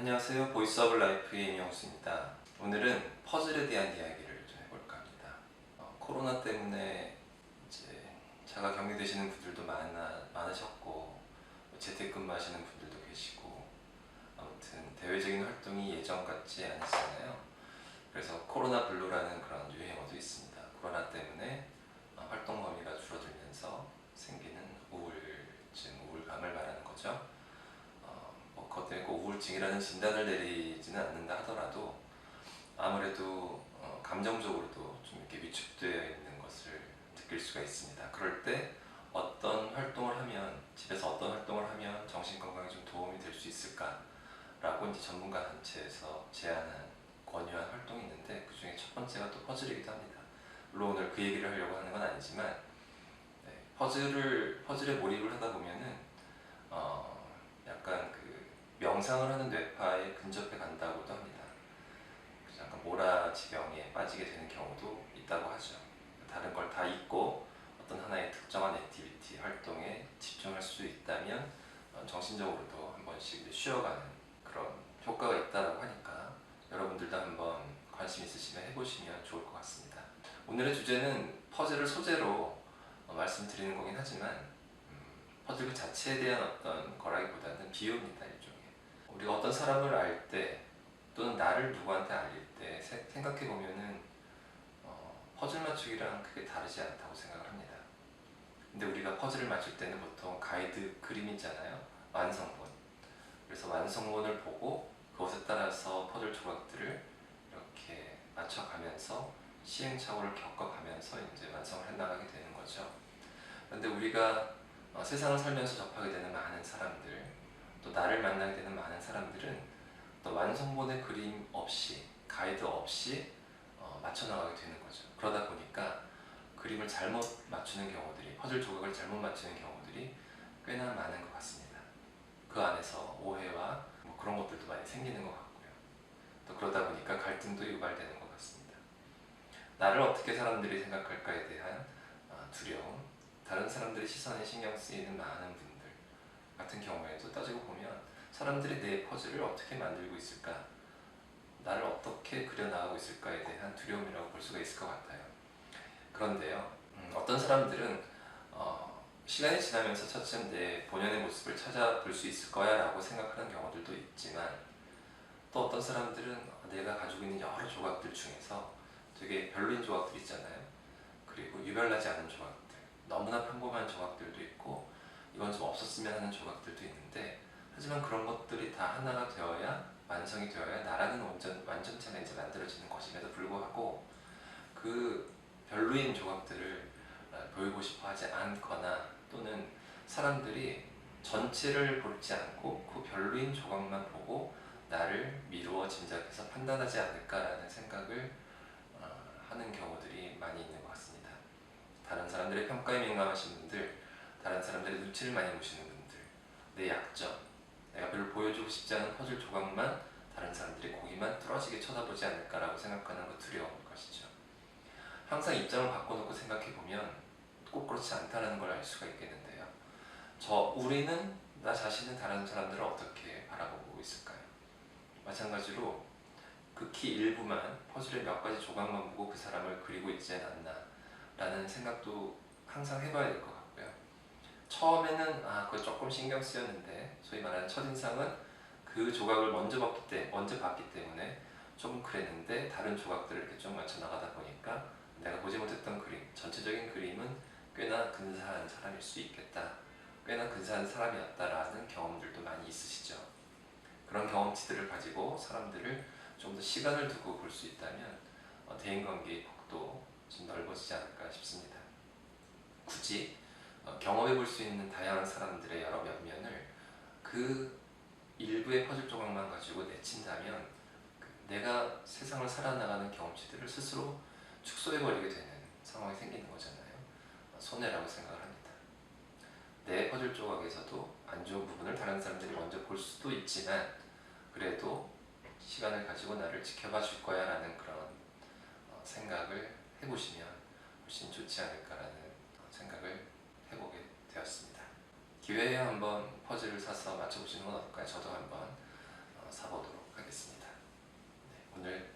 안녕하세요. 보이스 오브 라이프의 임영수입니다. 오늘은 퍼즐에 대한 이야기를 좀 해볼까 합니다. 어, 코로나 때문에 이제 자가 격리되시는 분들도 많아, 많으셨고 재택근무 하시는 분들도 계시고 아무튼 대외적인 활동이 예전 같지 않으시잖아요. 그래서 코로나 블루라는 그런 유행어도 있습니다. 코로나 때문에 어, 활동 범위가 줄어들면서 생기는 우울증, 우울감을 말하는 거죠. 어, 뭐 그것 때문에 꼭 우울증이라는 진단을 내리지는 않는다 하더라도 아무래도 어, 감정적으로도 좀 이렇게 위축되어 있는 것을 느낄 수가 있습니다. 그럴 때 어떤 활동을 하면 집에서 어떤 활동을 하면 정신 건강에 좀 도움이 될 수 있을까라고 이제 전문가 단체에서 제안한 권유한 활동이 있는데 그 중에 첫 번째가 또 퍼즐이기도 합니다. 물론 오늘 그 얘기를 하려고 하는 건 아니지만 네, 퍼즐을 퍼즐에 몰입을 하다 보면은 어, 약간 그 명상을 하는 뇌파에 근접해 간다고도 합니다. 약간 몰아지병에 빠지게 되는 경우도 있다고 하죠. 다른 걸 다 잊고 어떤 하나의 특정한 액티비티 활동에 집중할 수 있다면 어, 정신적으로도 한 번씩 쉬어가는 그런 효과가 있다고 하니까 여러분들도 한번 관심 있으시면 해보시면 좋을 것 같습니다. 오늘의 주제는 퍼즐을 소재로 어, 말씀드리는 거긴 하지만 음, 퍼즐 그 자체에 대한 어떤 거라기보다는 비유입니다 우리가 어떤 사람을 알 때 또는 나를 누구한테 알릴 때 세- 생각해 보면은 어, 퍼즐 맞추기랑 크게 다르지 않다고 생각을 합니다. 근데 우리가 퍼즐을 맞출 때는 보통 가이드 그림이 있잖아요 완성본 그래서 완성본을 보고 그것에 따라서 퍼즐 조각들을 이렇게 맞춰가면서 시행착오를 겪어가면서 이제 완성을 해나가게 되는 거죠. 그런데 우리가 어, 세상을 살면서 접하게 되는 많은 사람들, 또 나를 만나게 되는 많은 사람들은 또 완성본의 그림 없이, 가이드 없이 어, 맞춰나가게 되는 거죠. 그러다 보니까 그림을 잘못 맞추는 경우들이, 퍼즐 조각을 잘못 맞추는 경우들이 꽤나 많은 것 같습니다. 그 안에서 오해와 뭐 그런 것들도 많이 생기는 것 같고요. 또 그러다 보니까 갈등도 유발되는 것 같습니다. 나를 어떻게 사람들이 생각할까에 대한 어, 두려움, 다른 사람들의 시선에 신경 쓰이는 많은 분들 같은 경우에도 따지고 보면 사람들이 내 퍼즐을 어떻게 만들고 있을까, 나를 어떻게 그려나가고 있을까에 대한 두려움이라고 볼 수가 있을 것 같아요. 그런데요, 음, 어떤 사람들은 어, 시간이 지나면서 차츰 내 본연의 모습을 찾아볼 수 있을 거야 라고 생각하는 경우들도 있지만 또 어떤 사람들은 내가 가지고 있는 여러 조각들 중에서 되게 별로인 조각들 있잖아요. 그리고 유별나지 않은 조각들, 너무나 평범한 조각들도 있고 이건 좀 없었으면 하는 조각들도 있는데 하지만 그런 것들이 다 하나가 되어야 완성이 되어야 나라는 완전, 완전체가 이제 만들어지는 것임에도 불구하고 그 별로인 조각들을 어, 보이고 싶어 하지 않거나 또는 사람들이 전체를 보지 않고 그 별로인 조각만 보고 나를 미루어 짐작해서 판단하지 않을까라는 생각을 어, 하는 경우들이 많이 있는 것 같습니다. 다른 사람들의 평가에 민감하신 분들, 다른 사람들의 눈치를 많이 보시는 분들, 내 약점, 내가 별로 보여주고 싶지 않은 퍼즐 조각만 다른 사람들이 고기만 뚫어지게 쳐다보지 않을까라고 생각하는 거 두려운 것이죠. 항상 입장을 바꿔놓고 생각해 보면 꼭 그렇지 않다는 걸 알 수가 있겠는데요. 저 우리는 나 자신은 다른 사람들을 어떻게 바라보고 있을까요? 마찬가지로 극히 일부만 퍼즐의 몇 가지 조각만 보고 그 사람을 그리고 있지 않았나라는 생각도 항상 해봐야 될 것 같고요. 처음에는 아 그거 조금 신경 쓰였는데 소위 말하는 첫인상은 그 조각을 먼저 봤기 때 먼저 봤기 때문에 조금 그랬는데 다른 조각들을 이렇게 좀 맞춰 나가다 보니까 내가 보지 못했던 그림 전체적인 그림은 꽤나 근사한 사람일 수 있겠다. 꽤나 근사한 사람이었다라는 경험들도 많이 있으시죠. 그런 경험치들을 가지고 사람들을 좀 더 시간을 두고 볼 수 있다면 어, 대인관계의 폭도 좀 넓어지지 않을까 싶습니다. 굳이 어, 경험해 볼 수 있는 다양한 사람들의 여러 면면을 그 일부의 퍼즐 조각만 가지고 내친다면 그 내가 세상을 살아나가는 경험치들을 스스로 축소해 버리게 되는 상황이 생기는 거잖아요. 어, 손해라고 생각을 합니다. 내 퍼즐 조각에서도 안 좋은 부분을 다른 사람들이 먼저 볼 수도 있지만 그래도 시간을 가지고 나를 지켜봐 줄 거야 라는 그런 어, 생각을 해보시면 훨씬 좋지 않을까라는 기회에 한번 퍼즐을 사서 맞춰보시는 건 어떨까요? 저도 한번 어, 사보도록 하겠습니다. 네, 오늘